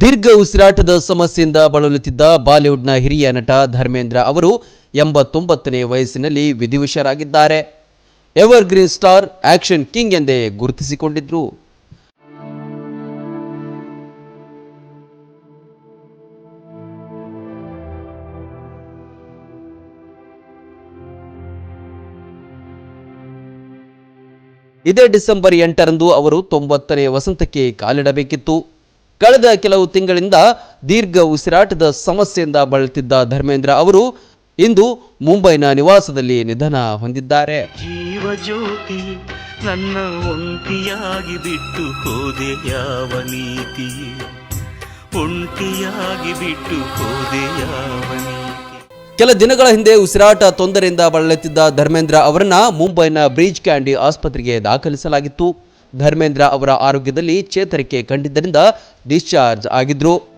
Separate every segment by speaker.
Speaker 1: ದೀರ್ಘ ಉಸಿರಾಟದ ಸಮಸ್ಯೆಯಿಂದ ಬಳಲುತ್ತಿದ್ದ ಬಾಲಿವುಡ್ನ ಹಿರಿಯ ನಟ ಧರ್ಮೇಂದ್ರ ಅವರು ಎಂಬತ್ತೊಂಬತ್ತನೇ ವಯಸ್ಸಿನಲ್ಲಿ ವಿಧಿವಶರಾಗಿದ್ದಾರೆ. Evergreen star action king ಎಂದೇ ಗುರುತಿಸಿಕೊಂಡಿದ್ರು. ಇದೇ ಡಿಸೆಂಬರ್ ಎಂಟರಂದು ಅವರು ತೊಂಬತ್ತನೇ ವಸಂತಕ್ಕೆ ಕಾಲಿಡಬೇಕಿತ್ತು. ಕಳೆದ ಕೆಲವು ತಿಂಗಳಿಂದ ದೀರ್ಘ ಉಸಿರಾಟದ ಸಮಸ್ಯೆಯಿಂದ ಬಳಲುತ್ತಿದ್ದ ಧರ್ಮೇಂದ್ರ ಅವರು ಇಂದು ಮುಂಬೈನ ನಿವಾಸದಲ್ಲಿ ನಿಧನ ಹೊಂದಿದ್ದಾರೆ.
Speaker 2: ನನ್ನ ಒಂಟಿಯಾಗಿ ಬಿಟ್ಟು ಹೋದೆ ಯಾವ ನೀತಿ? ಒಂಟಿಯಾಗಿ ಬಿಟ್ಟು ಹೋದೆ ಯಾವ
Speaker 1: ಕೆಲ ದಿನಗಳ ಹಿಂದೆ ಉಸಿರಾಟ ತೊಂದರೆಯಿಂದ ಬಳಲುತ್ತಿದ್ದ ಧರ್ಮೇಂದ್ರ ಅವರನ್ನ ಮುಂಬೈನ ಬ್ರಿಜ್ ಕ್ಯಾಂಡಿ ಆಸ್ಪತ್ರೆಗೆ ದಾಖಲಿಸಲಾಗಿತ್ತು. ಧರ್ಮೇಂದ್ರ ಅವರ ಆರೋಗ್ಯದಲ್ಲಿ ಚೇತರಿಕೆ ಕಂಡಿದ್ದರಿಂದ ಡಿಸ್ಚಾರ್ಜ್ ಆಗಿದ್ರು.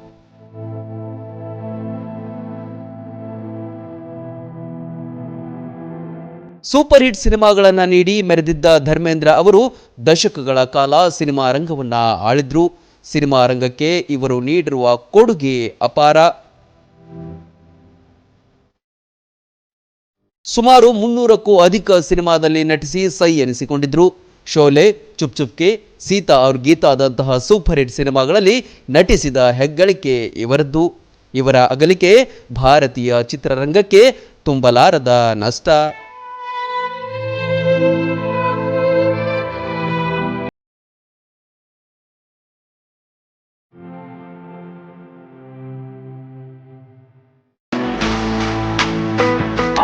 Speaker 1: ಸೂಪರ್ ಹಿಟ್ ಸಿನಿಮಾಗಳನ್ನ ನೀಡಿ ಮೆರೆದಿದ್ದ ಧರ್ಮೇಂದ್ರ ಅವರು ದಶಕಗಳ ಕಾಲ ಸಿನಿಮಾ ರಂಗವನ್ನ ಆಳಿದ್ರು. ಸಿನಿಮಾ ರಂಗಕ್ಕೆ ಇವರು ನೀಡಿರುವ ಕೊಡುಗೆ ಅಪಾರ. ಸುಮಾರು ಮುನ್ನೂರಕ್ಕೂ ಅಧಿಕ ಸಿನಿಮಾದಲ್ಲಿ ನಟಿಸಿ ಸೈ ಎನಿಸಿಕೊಂಡಿದ್ರು. ಶೋಲೆ, ಚುಪ್ ಚುಪ್ಕೆ, ಸೀತಾ ಅವ್ರ ಗೀತಾದಂತಹ ಸೂಪರ್ ಹಿಟ್ ಸಿನಿಮಾಗಳಲ್ಲಿ ನಟಿಸಿದ ಹೆಗ್ಗಳಿಕೆ ಇವರದ್ದು. ಇವರ ಅಗಲಿಕೆ ಭಾರತೀಯ ಚಿತ್ರರಂಗಕ್ಕೆ ತುಂಬಲಾರದ ನಷ್ಟ.